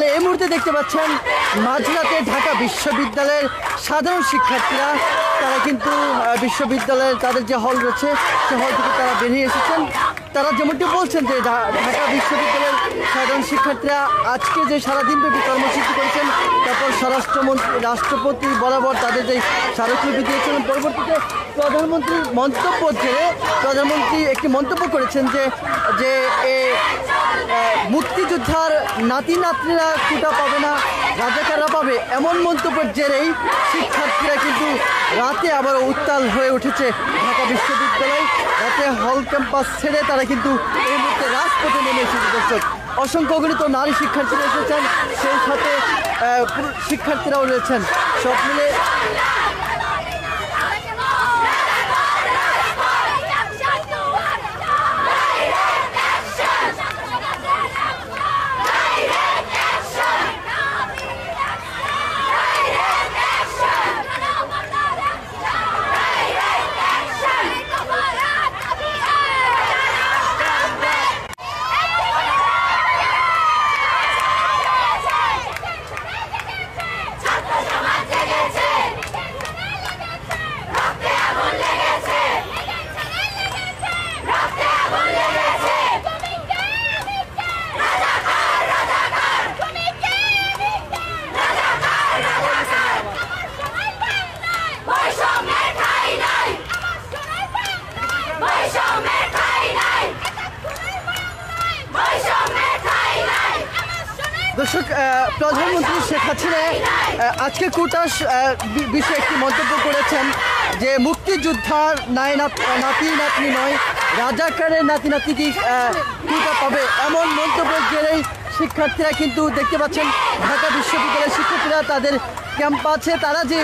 ডিজিটালে এই মুহূর্তে দেখতে পাচ্ছেন মাঝরাতে ঢাকা বিশ্ববিদ্যালয়ের সাধারণ শিক্ষার্থীরা, তারা কিন্তু বিশ্ববিদ্যালয়ের তাদের যে হল রয়েছে, সে হল থেকে তারা বেরিয়ে এসেছেন। তারা যেমনটি বলছেন যে ঢাকা বিশ্ববিদ্যালয়ের সাধারণ শিক্ষার্থীরা আজকে যে সারাদিনব্যাপী কর্মসূচি করেছেন, তারপর স্বরাষ্ট্রমন্ত্রী, রাষ্ট্রপতি বরাবর তাদের যে স্মারকলিপি দিয়েছিলেন পরবর্তীতে প্রধানমন্ত্রীর মন্তব্য জেরে প্রধানমন্ত্রী একটি মন্তব্য করেছেন যে যে এ মুক্তিযোদ্ধার নাতি নাতনিরা কুটা পাবে না, রাজাকাররা পাবে, এমন মন্তব্যের জেরেই শিক্ষার্থীরা কিন্তু রাতে আবার উত্তাল হয়ে উঠেছে ঢাকা বিশ্ববিদ্যালয়। রাতে হল ক্যাম্পাস ছেড়ে তারা কিন্তু এই মুহূর্তে রাজপথে নেমে এসেছে দর্শক। অসংখ্য গণিত নারী শিক্ষার্থীরা এসেছেন সেই সাথে শিক্ষার্থীরাও রয়েছেন। সব মিলে দর্শক প্রধানমন্ত্রী শেখ হাসিনা আজকে কুটাস বিষয়ে একটি মন্তব্য করেছেন যে মুক্তিযোদ্ধার নাই নাত- নাতি নাতনি নয়, রাজাকারের নাতি নাতনি কি কুটা পাবে। এমন মন্তব্যের জেরেই শিক্ষার্থীরা কিন্তু দেখতে পাচ্ছেন, ঢাকা বিশ্ববিদ্যালয়ের শিক্ষার্থীরা তাদের ক্যাম্পাসে, তারা যে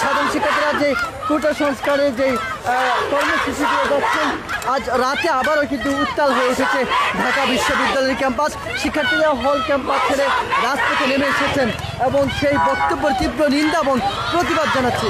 সাধারণ শিক্ষার্থীরা যে কোটা সংস্কারের যে কর্মসূচি দিয়ে যাচ্ছেন আজ রাতে আবারও কিন্তু উত্তাল হয়ে উঠেছে ঢাকা বিশ্ববিদ্যালয়ের ক্যাম্পাস। শিক্ষার্থীরা হল ক্যাম্পাস ছেড়ে রাজপথে নেমে এসেছেন এবং সেই বক্তব্যের তীব্র নিন্দা এবং প্রতিবাদ জানাচ্ছে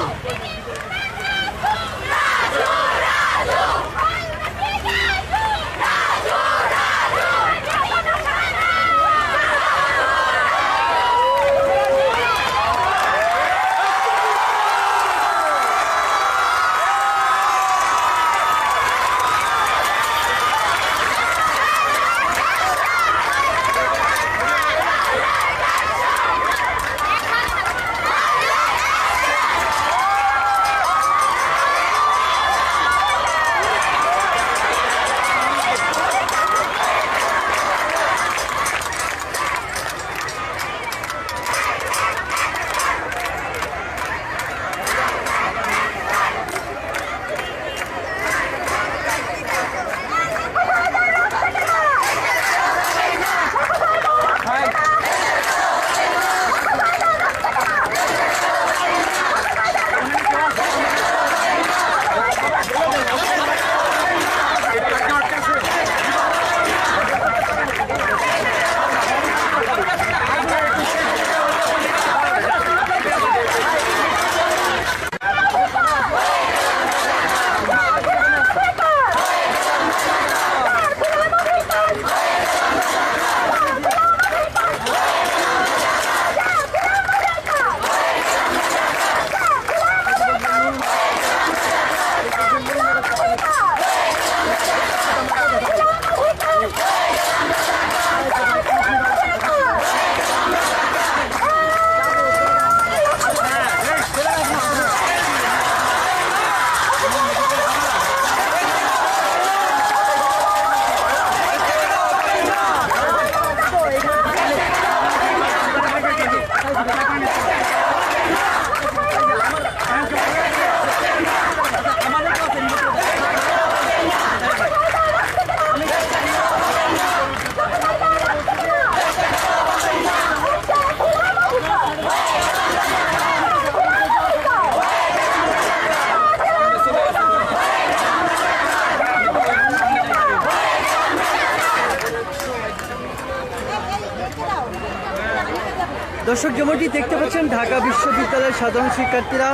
দর্শক যেমনটি দেখতে পাচ্ছেন, ঢাকা বিশ্ববিদ্যালয়ের সাধারণ শিক্ষার্থীরা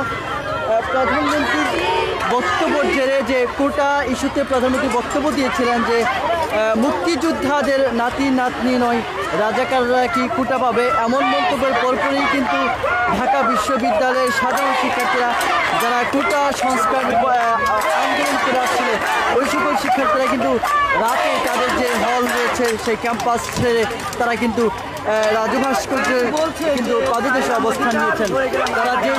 প্রধানমন্ত্রীর বক্তব্য জেরে যে কোটা ইস্যুতে প্রধানমন্ত্রী বক্তব্য দিয়েছিলেন যে মুক্তিযোদ্ধাদের নাতি নাতনি নয়, রাজাকাররা কি কোটা পাবে? এমন মন্তব্যের পরপরই কিন্তু ঢাকা বিশ্ববিদ্যালয়ের সাধারণ শিক্ষার্থীরা, যারা কোটা সংস্কার আন্দোলন করে আসছিল ওই সকল শিক্ষার্থীরা কিন্তু রাতে তাদের যে হল রয়েছে, সেই ক্যাম্পাস ছেড়ে তারা কিন্তু রাজু ভাস্কর্যের কিন্তু পাদদেশে অবস্থান নিয়েছেন। তারা যে